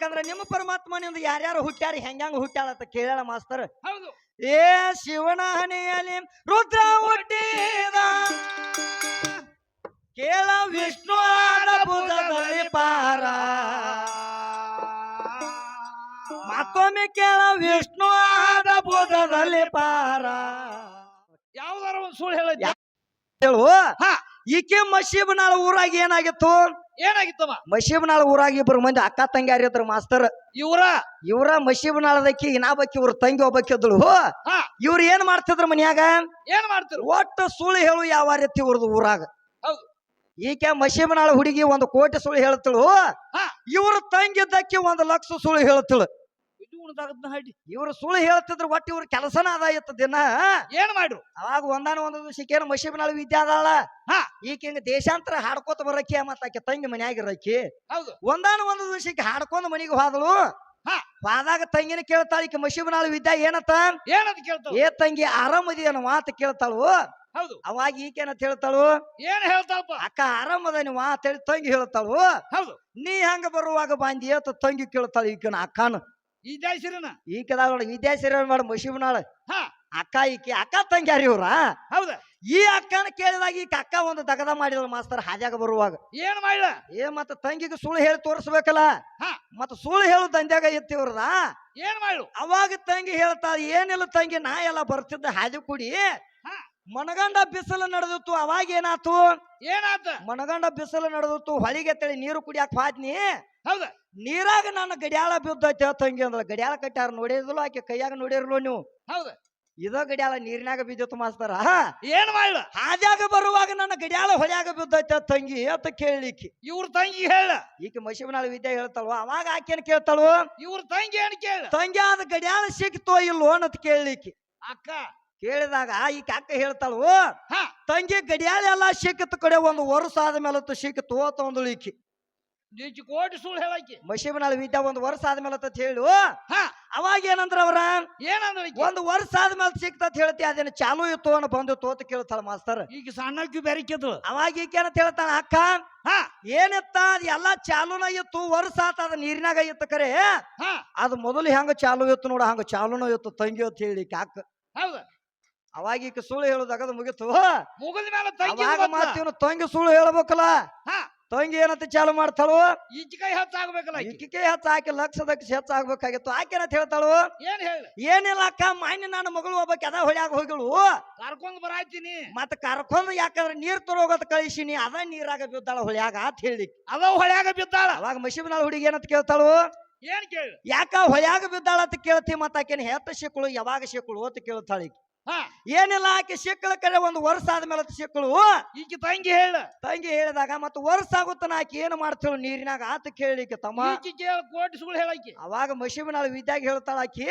ಯಾಕಂದ್ರ ನಿಮ್ಮ ಪರಮಾತ್ಮನಿಂದ ಯಾರ್ಯಾರು ಹುಟ್ಟ್ಯಾರ ಹೆಂಗ್ಯಾಂಗ ಹುಟ್ಟ್ಯಾಳ ಅಂತ ಕೇಳ ಮಾಸ್ತರ್? ಹೌದು. ಏ ಶಿವನ ಹನಿಯಲ್ಲಿ ರುದ್ರ ಹುಟ್ಟಿದ. ಕೇಳ ವಿಷ್ಣು ಭುಜದಲ್ಲಿ ಪಾರ. ಮತ್ತೊಮ್ಮೆ ಕೇಳ ವಿಷ್ಣು ಆದ ಭುಜದಲ್ಲಿ ಪಾರ. ಯಾವ್ದಾರ ಒಂದ್ ಸುಳ್ಳು ಹೇಳ. ಹೇಳು. ಈಕೆ ಮಶೀಬನಾಳ ಊರಾಗ ಏನಾಗಿತ್ತು? ಏನಾಗಿತ್ತಮ್ಮ? ಮಶೀಬನಾಳ ಊರಾಗ ಇಬ್ರು ಮಂದಿ ಅಕ್ಕ ತಂಗಿ ಇದ್ರು ಮಾಸ್ತರ್. ಇವ್ರ? ಇವ್ರ ಮಶೀಬನಾಳದಕ್ಕಿ ಇನ್ನಾಬಕ್ಕಿ ಇವ್ರ ತಂಗಿ ಒಬ್ಬಕ್ಕಿ ಇದ್ದಳು. ಹಾ ಇವ್ರು ಏನ್ ಮಾಡ್ತಿದ್ರ ಮನ್ಯಾಗ? ಏನ್ ಮಾಡ್ತಿರು ಒಟ್ಟು ಸುಳ್ಳು ಹೇಳು ಯಾವ ರೀತಿ ಇವ್ರದ್ದು ಊರಾಗ. ಹೌದು. ಈಕೆ ಮಶೀಬನಾಳ ಹುಡುಗಿ ಒಂದು ಕೋಟಿ ಸುಳ್ಳು ಹೇಳ್ತಳು. ಹಾ. ಇವ್ರ ತಂಗಿದ್ದಕ್ಕೆ ಒಂದು ಲಕ್ಷ ಸುಳ್ಳು ಹೇಳ್ತಳು. ಇದು ಉಣ್ದಾಗದ್ನ ಹಡ್ಡಿ ಇವ್ರು ಸುಳ್ಳು ಹೇಳ್ತಿದ್ರು ಒಟ್ಟು ಇವ್ರ ಕೆಲಸನ ಅದ ಇತ್ತು ದಿನ. ಏನ್ ಮಾಡ್ರು? ಅವಾಗ ಒಂದಾನ ಒಂದು ದಿವಸಕ್ಕೇನು ಮಶೀಬನಾಳ ವಿದ್ಯೆ ಅದಾಳ? ಹಾ. ಈಕೆ ಹಿಂಗ ದೇಶಾಂತರ ಹಾಡ್ಕೋತ ಬರಕ್ಕೆ ಮತ್ತ ಆಕೆ ತಂಗಿ ಮನ್ಯಾಗ ಇರಕಿ. ಹೌದು. ಒಂದಾನ ಒಂದು ದಿವಸಕ್ಕೆ ಹಾಡ್ಕೊಂಡು ಮನೆಗೆ ಹೋದಳು. ಹಾ. ಹೋದಾಗ ತಂಗಿನ ಕೇಳ್ತಾಳ ಈಕೆ ಮಶೀಬನಾಳ ವಿದ್ಯಾ ಏನತ್ತ ಏನಂತ ಕೇಳ್ತಾಳ? ಏ ತಂಗಿ ಆರಾಮದಿ ಅನ್ನೋ ಮಾತು ಕೇಳ್ತಾಳು. ಹೌದು. ಅವಾಗ ಈಕೇನಂತ ಹೇಳ್ತಾಳು? ಏನ್ ಹೇಳ್ತಾಳಪ್ಪ? ಅಕ್ಕ ಆರಾಮದ ನೀವು ಅಂತೇಳಿ ತಂಗಿ ಹೇಳ್ತಾಳು. ಹೌದು. ನೀ ಹೆಂಗ ಬರುವಾಗ ಬಾಂದಿ ಅಂತ ತಂಗಿ ಕೇಳ್ತಾಳು ಈಕನ ಅಕ್ಕನ. ಈ ಜಾಯ್ಸಿರನ ಈಕದಾಗ ನೋಡಿ ವಿದ್ಯಾಸಿರ ಮಾಡ ಮಶಿಬನಾಳ ಹಾ. ಅಕ್ಕ ಈಕೆ ಅಕ್ಕ ತಂಗಿ ಅರಿ ಇವ್ರ. ಹೌದ. ಈ ಅಕ್ಕನ ಕೇಳಿದಾಗ ಈ ಅಕ್ಕ ಒಂದು ದಗದ ಮಾಡಿದ ಮಾಸ್ತರ್ ಹಾಜಾಗ ಬರುವಾಗ. ಏನ್ ಮಾಡ್ಲ ಏ ಮತ್ತ ತಂಗಿಗೆ ಸುಳ್ಳು ಹೇಳಿ ತೋರಿಸ್ಬೇಕಲ್ಲ. ಮತ್ತ ಸುಳ್ಳು ಹೇಳು ದಂಧ್ಯಾಗ ಇತ್ತಿವ್ರದ ಏನ್ ಮಾಡ್ಲು ಅವಾಗ ತಂಗಿ ಹೇಳ್ತಾಳೆ ಏನಿಲ್ಲ ತಂಗಿ ನಾ ಎಲ್ಲ ಬರ್ತಿದ್ದ ಹಾದಿ ಕುಡಿ. ಮನಗಂಡ ಬಿಸಿಲು ನಡೆದಿತ್ತು ಅವಾಗ ಏನಾತು ಏನಾತ ಮನಗಂಡ ಬಿಸಿಲು ನಡೆದಿತ್ತು ಹೊಳಿಗೆ ತಳಿ ನೀರು ಕುಡಿಯಾಕ ಹಾದ್ನಿ. ಹೌದ? ನೀರಾಗ ನನ್ನ ಗಡಿಯಾಳ ಬಿದ್ದೈತೆ ತಂಗಿ ಅಂದ್ರೆ ಗಡಿಯಾಳ ಕಟ್ಟಾರ ನೋಡಿದ್ಲು ಆಕೆ ಕೈಯಾಗ ನೋಡಿರ್ಲು ನೀವು. ಹೌದ? ಇದ ಗಡಿಯಾಳ ನೀರಿನಾಗ ಬಿದ್ದಿತ್ತು ಮಾಸ್ತರ? ಏನ್ ಮಾಡ್ಲ ಹಾದ್ಯಾಗ ಬರುವಾಗ ನನ್ನ ಗಡಿಯಾಳ ಹೊಳ್ಯಾಗ ಬಿದ್ದೈತೆ ತಂಗಿ ಅಂತ ಕೇಳಲಿಕ್ಕೆ. ಇವ್ರ ತಂಗಿ ಹೇಳ. ಈಕೆ ಮಶಿಬನಾಳ ವಿದ್ಯೆ ಹೇಳ್ತಾಳು ಅವಾಗ ಆಕೆನ್ ಕೇಳ್ತಾಳು? ಇವ್ರ ತಂಗಿ ಏನ್ ಕೇಳ? ತಂಗಿ ಅದ ಗಡಿಯಾಳ ಸಿಕ್ತೋ ಇಲ್ಲೋ ಅಂತ ಕೇಳಲಿಕ್ಕೆ. ಅಕ್ಕ. ಕೇಳಿದಾಗ ಈಕೆ ಅಕ್ಕ ಹೇಳ್ತಾಳು ತಂಗಿ ಗಡಿಯಾಳ ಎಲ್ಲ ಸಿಕ್ಕಿತ ಕಡೆ ಒಂದು ವರ್ಷ ಆದ್ಮೇಲೆ ಸಿಕ್ಕಿತು ಅಂತ ಒಂದು ಈಕಿ. ನಿಜ ಕೋಟಿ ಸುಳ್ಳು ಹೇಳಕ್ಕೆ. ಮಶಿಬನಾಳ ವಿದ್ಯೆ ಒಂದು ವರ್ಷ ಆದ್ಮೇಲೆ ಅಂತ ಹೇಳು. ಅವಾಗ ಏನಂದ್ರ ಅವ್ರ? ಏನಂದ್ರ ಈಕಿ? ಒಂದು ವರ್ಷ ಆದ್ಮೇಲೆ ಸಿಕ್ತತ್ ಹೇಳ್ತಿ ಅದೇನು ಚಾಲು ಇತ್ತು ಅನ್ನ ಬಂದು ತೋತ ಕೇಳ್ತಾಳ ಮಾಸ್ತರ್. ಈಗ ಸಣ್ಣಕ್ಕಿ ಬೆರಕಿದ್ಳು. ಅವಾಗ ಈಕೇನಂತ ಹೇಳ್ತಾಳ ಅಕ್ಕ ಹಾ. ಏನಿತ್ತ? ಅದ್ ಎಲ್ಲಾ ಚಾಲೂನ ಇತ್ತು ವರ್ಷ ಆತ ಅದ ನೀರಿನಾಗ ಇತ್ತು ಕರೆ. ಹಾ. ಅದು ಮೊದಲು ಹೆಂಗ ಚಾಲು ಇತ್ತು ನೋಡ ಹಂಗ ಚಾಲೂನ ಇತ್ತು ತಂಗಿ ಅಂತ ಹೇಳಿ ಅಕ್ಕ ಹೌದ. ಅವಾಗ ಈಕ ಸುಳ್ಳು ಹೇಳುದಾಗ ಅದು ಮುಗಿತು. ಮುಗಿದ ಮೇಲೆ ತಂಗಿ ಅವಾಗ ತಂಗಿ ಸುಳ್ಳು ಹೇಳ್ಬೇಕಲ್ಲ? ಹಾ. ತಂಗಿ ಏನಂತ ಚಾಲು ಮಾಡ್ತಾಳು? ಈಚಿಕಾಯಿ ಹತ್ತಾಗ್ಬೇಕಲ್ಲ ಆಗ್ಬೇಕಲ್ಲ ಈಕಿಗೆ ಹೆಚ್ಚ ಆಕೆ ಲಕ್ಷದಕ್ಕೆ ಹೆಚ್ಚ ಆಗ್ಬೇಕಾಗಿತ್ತು. ಆಕೆನಂತ ಹೇಳ್ತಾಳು? ಏನ್ ಹೇಳಿ? ಏನಿಲ್ಲ ಅಕ್ಕ ಮಾನ್ಯ ನನ್ನ ಮಗಳು ಒಬ್ಬಕ್ಕೆ ಅದ ಹೊಳ್ಯಾಗ ಹೋಗಿಳು. ಕರ್ಕೊಂಡ್ ಬರಾಯ್ತೀನಿ ಮತ್ತೆ ಕರ್ಕೊಂಡ್ ಯಾಕಂದ್ರೆ ನೀರ್ ತರೋಗತ್ ಕಳಿಸಿನಿ ಅದ ನೀರಾಗ ಬಿದ್ದಾಳ ಹೊಳ್ಯಾಗ ಅಂತ ಹೇಳಿ ಅದ ಹೊಳ್ಯಾಗ ಬಿದ್ದಾಳ. ಅವಾಗ ಮಶಿಬನಾಳ ಹುಡುಗಿ ಏನಂತ ಕೇಳ್ತಾಳು? ಏನ್ ಕೇಳಿ? ಯಾಕ ಹೊಳ್ಯಾಗ ಬಿದ್ದಾಳ ಅಂತ ಕೇಳ್ತಿ ಮತ್ತ ಆಕೆನ ಹೆತ್ತ ಸಿಕ್ಕಳು ಯಾವಾಗ ಸಿಕ್ಕಳು ಅಂತ ಕೇಳ್ತಾಳ ಏನಿಲ್ಲ ಆಕೆ ಸಿಕ್ಕಳ ಕಡೆ ಒಂದು ವರ್ಷ ಆದ್ಮೇಲೆ ಸಿಕ್ಕಳು ಈಕಿ ತಂಗಿ ಹೇಳ. ತಂಗಿ ಹೇಳಿದಾಗ ಮತ್ತೆ ವರ್ಷ ಆಗುತ್ತಾನ ಆಕೆ ಏನು ಮಾಡ್ತೇಳು ನೀರಿನಾಗ? ಆತ ಕೇಳಿ ತಮ್ಮ ಕೋಟಿ ಸುಳ್ಳು ಹೇಳಕ್ಕೆ ಅವಾಗ ಮಶಿಬನಾಳ ವಿದ್ಯಾಗ ಹೇಳ್ತಾಳ ಆಕಿ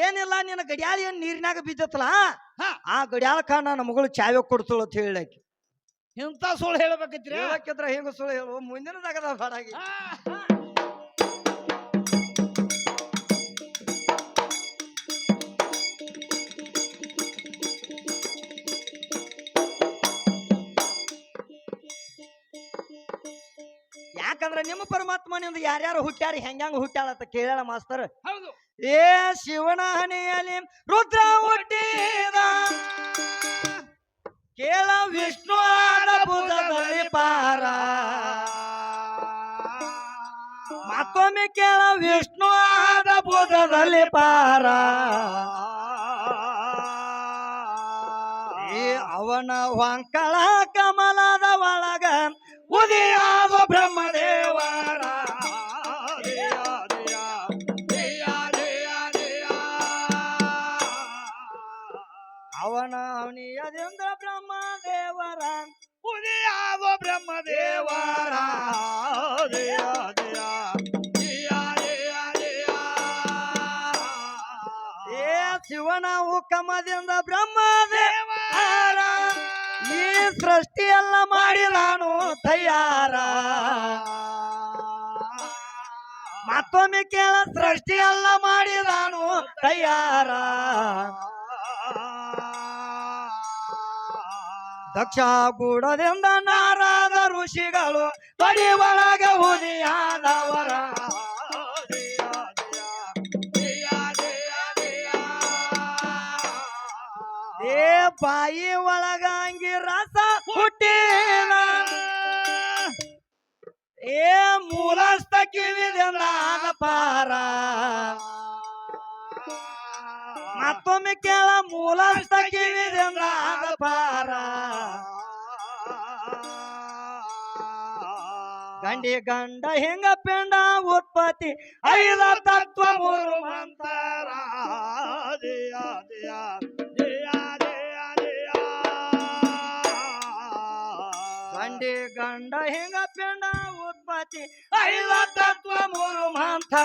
ಏನಿಲ್ಲ ನಿನ್ನ ಗಡಿಯಾಳ ಏನ್ ನೀರಿನಾಗ ಬಿದ್ದತ್ತಲ್ಲ ಆ ಆ ಕಾಣ ನನ್ನ ಮಗಳು ಚಾವೆ ಕೊಡ್ತಳು ಅಂತ ಹೇಳಕ್ಕೆ ಇಂತ ಸುಳ್ಳು ಹೇಳಬೇಕಿದ್ರೆ ಹೇಳಕ್ಕಿದ್ರ ಹಿಂಗ ಸುಳ್ಳು ಹೇಳು ಮುಂದಿನ ತಗದ ಯಾಕಂದ್ರ ನಿಮ್ಮ ಪರಮಾತ್ಮನಿಂದ ಯಾರ್ಯಾರು ಹುಟ್ಟ್ಯಾರ ಹೆಂಗ್ಯಾಂಗ ಹುಟ್ಟ್ಯಾಳ ಅಂತ ಕೇಳ ಮಾಸ್ತರ್? ಹೌದು. ಏ ಶಿವನ ಹನಿಯಲ್ಲಿ ರುದ್ರ ಹುಟ್ಟಿದ. ಕೇಳ ವಿಷ್ಣು ಆದ ಭುಜದಲ್ಲಿ ಪಾರ. ಮತ್ತೊಮ್ಮೆ ಕೇಳ ವಿಷ್ಣು ಆದ ಭುಜದಲ್ಲಿ ಪಾರ. ಏ ಅವನ ವಂಕಳ ಕಮಲದ ಒಳಗ ಉದಿಯಾದ ಬ್ರಹ್ಮದೇವರ. ಅವನ ಅವನಿಯದಿಂದ ಬ್ರಹ್ಮದೇವರ ಉದಿಯಾಗೋ ಬ್ರಹ್ಮದೇವರ ಶಿವನ ಉಕ್ಕಮದಿಂದ ಬ್ರಹ್ಮದೇವರ ಈ ಸೃಷ್ಟಿಯೆಲ್ಲ ಮಾಡಿ ನಾನು ತಯಾರ. ಮತ್ತೊಮ್ಮೆ ಕೇಳ, ಸೃಷ್ಟಿಯೆಲ್ಲ ಮಾಡಿ ನಾನು ತಯಾರ. ದಕ್ಷ ಗೂಡದಿಂದ ನಾರಾದ ಋಷಿಗಳು ಬಡಿ ಒಳಗ ಹುದಿಯಾದವರ ಬಾಯಿ ಒಳಗಂಗಿ ರಸ ಹುಟ್ಟಿನ. ಏ ಮೂಲಸ್ತ ಕಿವಿದೆ ನಾನ ಪಾರ. ಮತ್ತೊಮ್ಮೆ ಕೇಳ ಮೂಲಸ್ತ ಕಿವಿದೆ ನಾನ ಪಾರ. ಗಂಡಿ ಗಂಡ ಹೆಂಗ ಪಿಂಡ ಉತ್ಪತ್ತಿ, ಐದ ತತ್ವ ಮೂರು ಮಂತ್ರ. ಗಂಡಿ ಗಂಡ ಹಿಂಗ ಪಿಂಡ ಉತ್ಪತ್ತಿ? ಐದ ತತ್ವ ಮೂರು ಮಂತ್ರ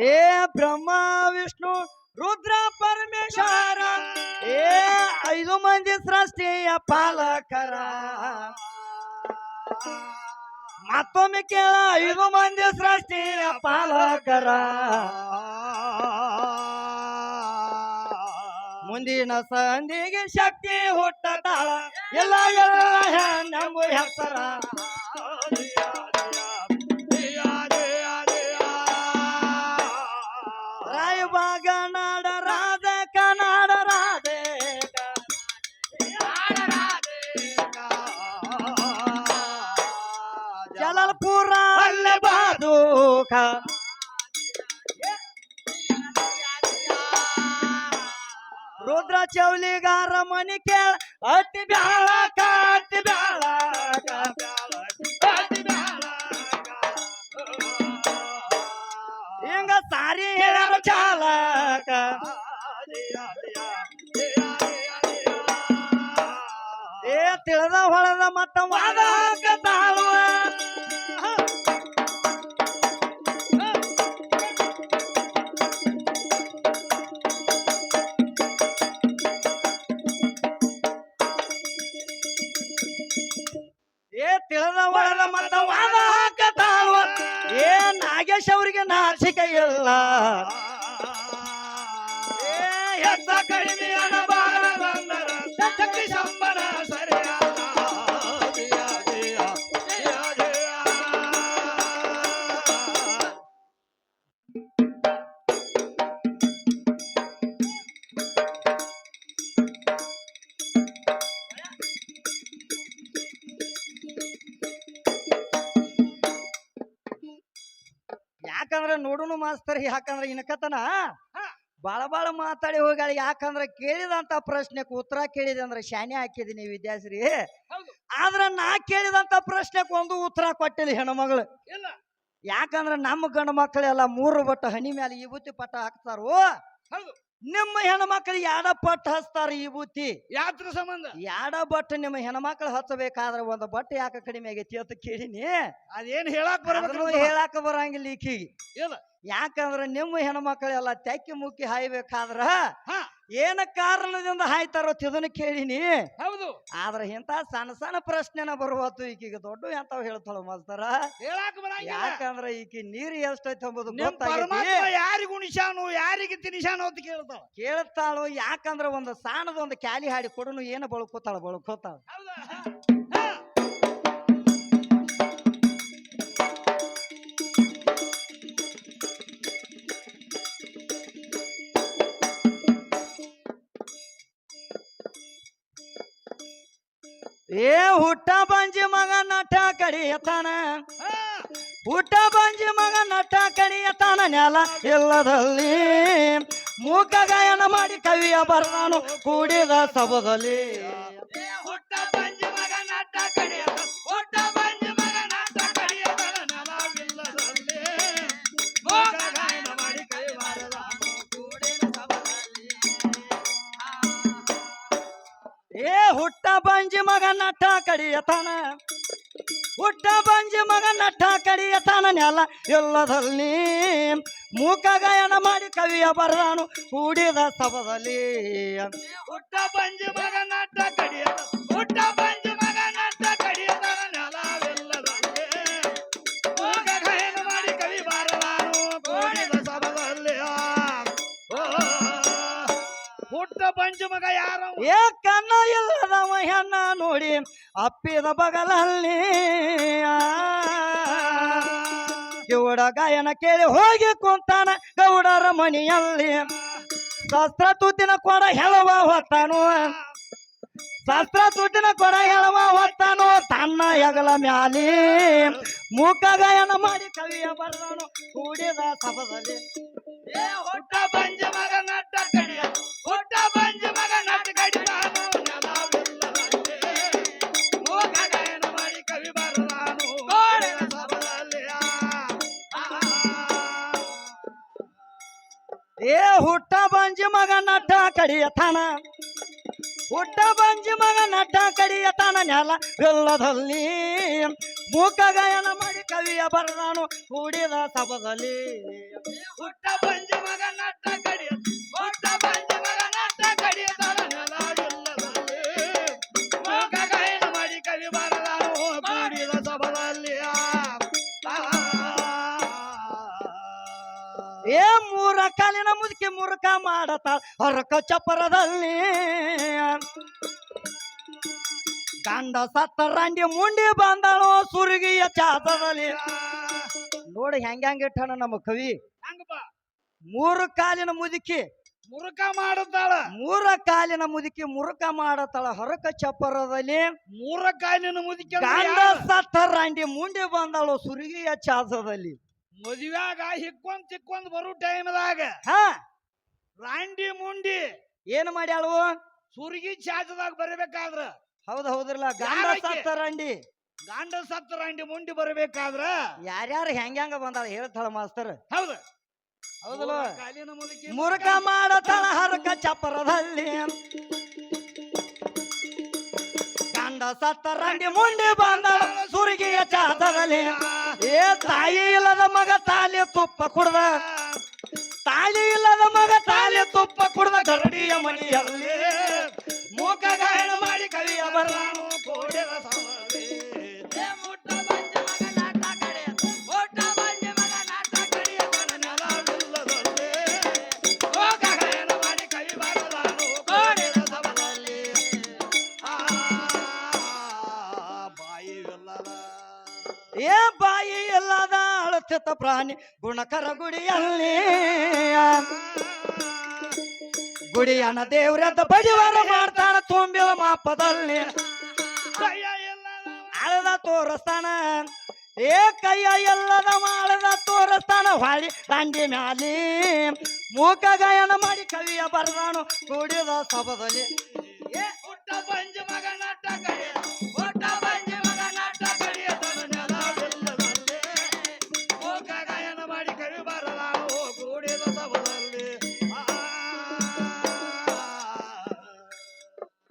ಏ ಬ್ರಹ್ಮ ವಿಷ್ಣು ರುದ್ರ ಪರಮೇಶ್ವರ. ಏ ಐದು ಮಂದಿ ಸೃಷ್ಟಿಯ ಪಾಲಕರ. ಮತ್ತೊಮ್ಮೆ ಕೇಳ ಐದು ಮಂದಿ ಸೃಷ್ಟಿಯ ಪಾಲಕರ. ಮುಂದಿನ ಸಂಧಿಗೆ ಶಕ್ತಿ ಹುಟ್ಟತಾಳ. ಎಲ್ಲ ಎಲ್ಲ ನಮ್ಮ ಹೆಸರ. ಹಿಂಗ ಸಾರಿ ಹೇಳ್ಯಾರ ಚಾಲಕ. ಏ ತಿಳಿದ ಹೊಳದ ಮತ್ತ ವಾದ ಯಾಕಂದ್ರ ನೋಡುನು ಮಾಸ್ತರ್ ಯಾಕಂದ್ರೆ ಇನ್ಕತನ? ಬಾಳ ಬಾಳ ಮಾತಾಡಿ ಹೋಗ್ಯಾಳ. ಯಾಕಂದ್ರೆ ಕೇಳಿದಂತ ಪ್ರಶ್ನೆಗೆ ಉತ್ತರ ಕೇಳಿದೆ ಅಂದ್ರೆ ಶಾನೆ ಹಾಕಿದೀನಿ ವಿದ್ಯಾಶ್ರೀ ಆದ್ರೆ ನಾ ಕೇಳಿದಂತ ಪ್ರಶ್ನೆಗೆ ಒಂದು ಉತ್ತರ ಕೊಟ್ಟಿಲ್ಲ ಹೆಣ್ಮಗಳು. ಯಾಕಂದ್ರೆ ಯಾಕಂದ್ರ ನಮ್ಮ ಗಂಡ ಮಕ್ಕಳೆಲ್ಲ ಮೂರು ಬಟ್ಟ ಹನಿ ಮೇಲೆ ಈ ಬುತ್ತಿ ಪಟ್ಟ ಹಾಕ್ತಾರೋ ನಿಮ್ಮ ಹೆಣ್ಮಕ್ಳು ಯಾಡ ಬಟ್ಟ ಹಚ್ತಾರ ಈ ಬುತ್ತಿ? ಯಾತ್ರ ಸಂಬಂಧ? ಯಾಡ ಬಟ್ ನಿಮ್ಮ ಹೆಣ್ಮಕ್ಳು ಹಚ್ಚಬೇಕಾದ್ರೆ ಒಂದು ಬಟ್ಟೆ ಯಾಕೆ ಕಡಿಮೆ ಆಗೈತಿ ಅಂತ ಕೇಳಿನಿ. ಅದೇನ್ ಹೇಳಕ್ ಅದನ್ನು ಹೇಳಾಕ ಬರಂಗಿಲ್ಲ ಈಕಿಗೆ. ಇಲ್ಲ. ಯಾಕಂದ್ರ ನಿಮ್ಮ ಹೆಣ್ಮಕ್ಳೆಲ್ಲ ತೆಕ್ಕಿ ಮುಕ್ಕಿ ಹಾಯ್ಬೇಕಾದ್ರ ಹಾ. ಏನ ಕಾರಣದಿಂದ ಹಾಯ್ತಾರೋ ಇದನ್ನ ಕೇಳಿನಿ? ಹೌದು. ಆದ್ರೆ ಇಂತ ಸಣ್ಣ ಸಣ್ಣ ಪ್ರಶ್ನೆನ ಬರುವತ್ತು ಈಕಿಗೆ ದೊಡ್ಡ ಎಂತಾವ್ ಹೇಳ್ತಾಳ ಮಾಸ್ತರ? ಹೇಳಾಕ ಯಾಕಂದ್ರ ಈಕಿ ನೀರು ಎಷ್ಟೈತೆ ಎಂಬುದು ಯಾರಿಗ ಉಣಿಸಾನು ಯಾರಿಗೆ ತಿನಿಸಾನು ಅಂತ ಕೇಳ್ತಾಳ. ಕೇಳ್ತಾಳು ಯಾಕಂದ್ರ ಒಂದು ಸಾಣದ ಒಂದು ಕ್ಯಾಲಿ ಹಾಡಿ ಕೊಡನು ಏನು ಬಳಕೋತಾಳ ಬಳ್ಕೋತಾಳ. ಹುಟ್ಟ ಬಂಜಿ ಮಗ ನಟ ಕಡಿಯತಾನ. ಊಟ ಬಂಜಿ ಮಗ ನಟ ಕಡಿಯತಾನ ನೆಲ ಇಲ್ಲದಲ್ಲಿ. ಮೂಕ ಗಾಯನ ಮಾಡಿ ಕವಿಯ ಬರ್ತಾನು ಕೂಡಿದ ಸಭದಲ್ಲಿ. ಏ, ಹುಟ್ಟ ಬಂಜಿ ಮಗ ನಟ ಕಡಿಯತಾನ. ಹುಟ್ಟ ಬಂಜಿ ಮಗ ನಟ ಕಡಿಯತಾನ ನೆಲ ಎಲ್ಲದಲ್ಲಿ. ಮೂಕ ಗಾಯನ ಮಾಡಿ ಕವಿಯ ಬರದಾನು ಕೂಡಿದ ಸಭದಲ್ಲಿ. ಹುಟ್ಟ ಬಂಜಿ ಮಗ ನಾಟ ಕಡಿಯ ಹುಟ್ಟ ಬಂಜ ಹುಟ್ಟ ಪಂಚ ಮಗ ಯಾರ? ಏ ಕಣ್ಣ ಇಲ್ಲದವ ಹೆಣ್ಣ ನೋಡಿ ಅಪ್ಪಿದ ಬಗಲಲ್ಲಿ. ಕಿವುಡ ಗಾಯನ ಕೇಳಿ ಹೋಗಿ ಕುಂತಾನ ಗೌಡರ ಮನೆಯಲ್ಲಿ ಶಸ್ತ್ರ ತೂತಿನ ಕೊಡ ಹೆಳವ ಹೊತ್ತಾನು. ಶಸ್ತ್ರ ತೂತಿನ ಕೊಡ ಹೇಳುವ ಹೊತ್ತಾನು. ತನ್ನ ಹೆಗಲ ಮ್ಯಾಲಿ ಮೂಕ ಗಾಯನ ಮಾಡಿ ಕವಿಯ ಬರದನು ಕೂಡಿದ ಸಭದಲ್ಲಿ. ಏ ಹೊಟ್ಟ ಮಗ ಏ, ಹುಟ್ಟ ಬಂಜಿ ಮಗ ನಟ್ಟ ಕಡಿಯತಾನ. ಹುಟ್ಟ ಬಂಜಿ ಮಗ ನಟ್ಟ ಕಡಿಯತಾನ ನೆಲ ಎಲ್ಲದಲ್ಲಿ. ಮೂಕ ಗಾಯನ ಮಾಡಿ ಕವಿಯ ಬರದಾನು, ಕೂಡಿದ ಸಭದಲ್ಲಿ. ಹುಟ್ಟ ಬಂಜಿ ಮಗ ನಟ್ಟ ಕಡಿಯ ಕಾಲಿನ ಮುದುಕಿ ಮುರುಕ ಮಾಡತಾಳ ಹೊರಕ ಚಪ್ಪರದಲ್ಲಿ. ಗಂಡ ಸತ್ತ ರಾಂಡಿ ಮುಂಡಿ ಬಂದಳು ಸುರುಗಿಯ ಚಾತದಲ್ಲಿ. ನೋಡಿ ಹೆಂಗ ಹೆಂಗ ಇಟ್ಟಾನ ನಮ್ಮ ಕವಿ. ಮೂರು ಕಾಲಿನ ಮುದುಕಿ. ಮುರುಕ ಮಾಡುತ್ತಾಳ. ಮೂರ ಕಾಲಿನ ಮುದುಕಿ ಮುರುಕ ಮಾಡುತ್ತಾಳ ಹೊರಕ ಚಪ್ಪರದಲ್ಲಿ. ಮೂರ ಕಾಲಿನ ಮುದುಕಿ? ಸತ್ತ ರಂಡಿ ಮುಂಡಿ ಬಂದಳು ಸುರುಗಿಯ ಚಾತದಲ್ಲಿ. ಮದುವ್ಯಾಗ ಹಿಕ್ಕೊಂದ್ ತಿಕ್ಕೊಂದ್ ಬರೋ ಟೈಮ್ದಾಗ ಹಾ. ರಾಂಡಿ ಮುಂಡಿ ಏನ್ ಮಾಡ್ಯಾಳು? ಸುರ್ಗಿ ಚಾಚದಾಗ ಬರಬೇಕಾದ್ರ ಹೌದು ಹೌದ್ರಲ್ಲ. ಗಾಂಡ ಯಾರಾಕಿ? ಸತ್ತ ರಂಡಿ. ಗಾಂಡ ಸತ್ತ ರಾಂಡಿ ಮುಂಡಿ ಬರಬೇಕಾದ್ರ? ಯಾರ್ಯಾರು ಹೆಂಗ್ಯಾಂಗ ಹೆಂಗ ಬಂದಾಳ ಹೇಳ್ತಾಳ ಮಾಸ್ತರ್. ಹೌದು. ಹೌದಲ್ಲ? ಮೂರ ಕಾಲಿನ ಮುದುಕಿ ಮುರುಕ ಮಾಡತಾಳ ಹರಕ ಚಪ್ಪರದಲ್ಲಿ. ಗಂಡ ಸತ್ತ ರಂಡಿ ಮುಂಡಿ ಬಂದ ಸುರಿಗೆಯ ಚಾತದಲ್ಲಿ ಏ, ತಾಯಿ ಇಲ್ಲದ ಮಗ ತಾಲಿ ತುಪ್ಪ ಕುಡ್ದ. ತಾಲಿ ಇಲ್ಲದ ಮಗ ತಾಲಿ ತುಪ್ಪ ಕುಡ್ದ ಗರಡಿಯ ಮನೆಯಲ್ಲಿ. ಮೂಕ ಗಾಯನ ಮಾಡಿ ಕವಿಯ ಬರಲಾನು ಅಳುತ್ತಿತ್ತ ಪ್ರಾಣಿ ಗುಣಕರ ಗುಡಿಯಲ್ಲಿ. ಗುಡಿಯನ ದೇವ್ರದ ಬಡಿವಾರ ಮಾಡ್ತಾನ, ತುಂಬಿದ ಮಾಪದಲ್ಲಿ. ಅಳದ ತೋರಿಸ್ತಾನ. ಏ ಕೈಯ ಎಲ್ಲದ ಮಾಡದ ತೋರಿಸ್ತಾನ, ಹೊಳಿ ತಂಡಿ ಮ್ಯಾಲಿ. ಮೂಕ ಗಾಯನ ಮಾಡಿ ಕವಿಯ ಬರದಾನು, ಕೂಡಿದ ಸಭದಲ್ಲಿ.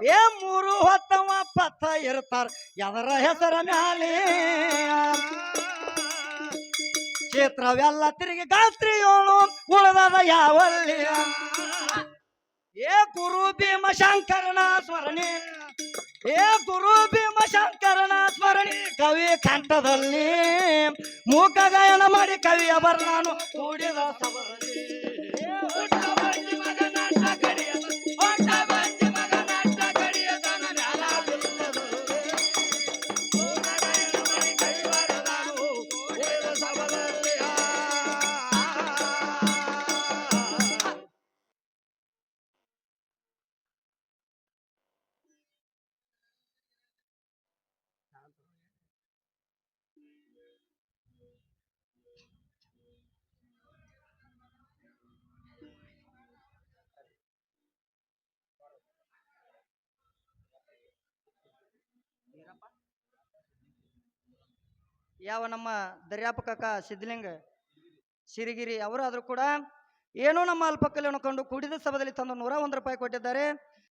ಏ ಮೂರು ಹೊತ್ತವ ಪತ್ತ ಇರ್ತಾರ. ಎದರ ಹೆಸರ ಮ್ಯಾಲೆ? ಕ್ಷೇತ್ರವೆಲ್ಲ ತಿರುಗಿ ಗಾತ್ರಿ ಏಳು ಉಳದದ ಯಾವಲ್ಲಿ? ಏ ಗುರು ಭೀಮ ಶಂಕರನ ಸ್ಮರಣೆ. ಏ ಗುರು ಭೀಮ ಶಂಕರನ ಸ್ಮರಣೆ. ಕವಿ ಕಂಠದಲ್ಲಿ ಮೂಕ ಗಾಯನ ಮಾಡಿ ಕವಿಯ ಬರ್ನಾನು ಕೂಡಿದ ಸಭದಲ್ಲಿ ಯಾವ ನಮ್ಮ ದರ್ಯಾಪ ಕಾಕ ಸಿದ್ಧಲಿಂಗ ಸಿರಿಗಿರಿ ಅವರಾದರೂ ಕೂಡ ಏನೋ ನಮ್ಮ ಅಲ್ಪಕಲ್ಯನ್ನು ಕಂಡು ಕೂಡಿದ ಸಭದಲ್ಲಿ ತಂದು ನೂರ ಒಂದು ರೂಪಾಯಿ ಕೊಟ್ಟಿದ್ದಾರೆ.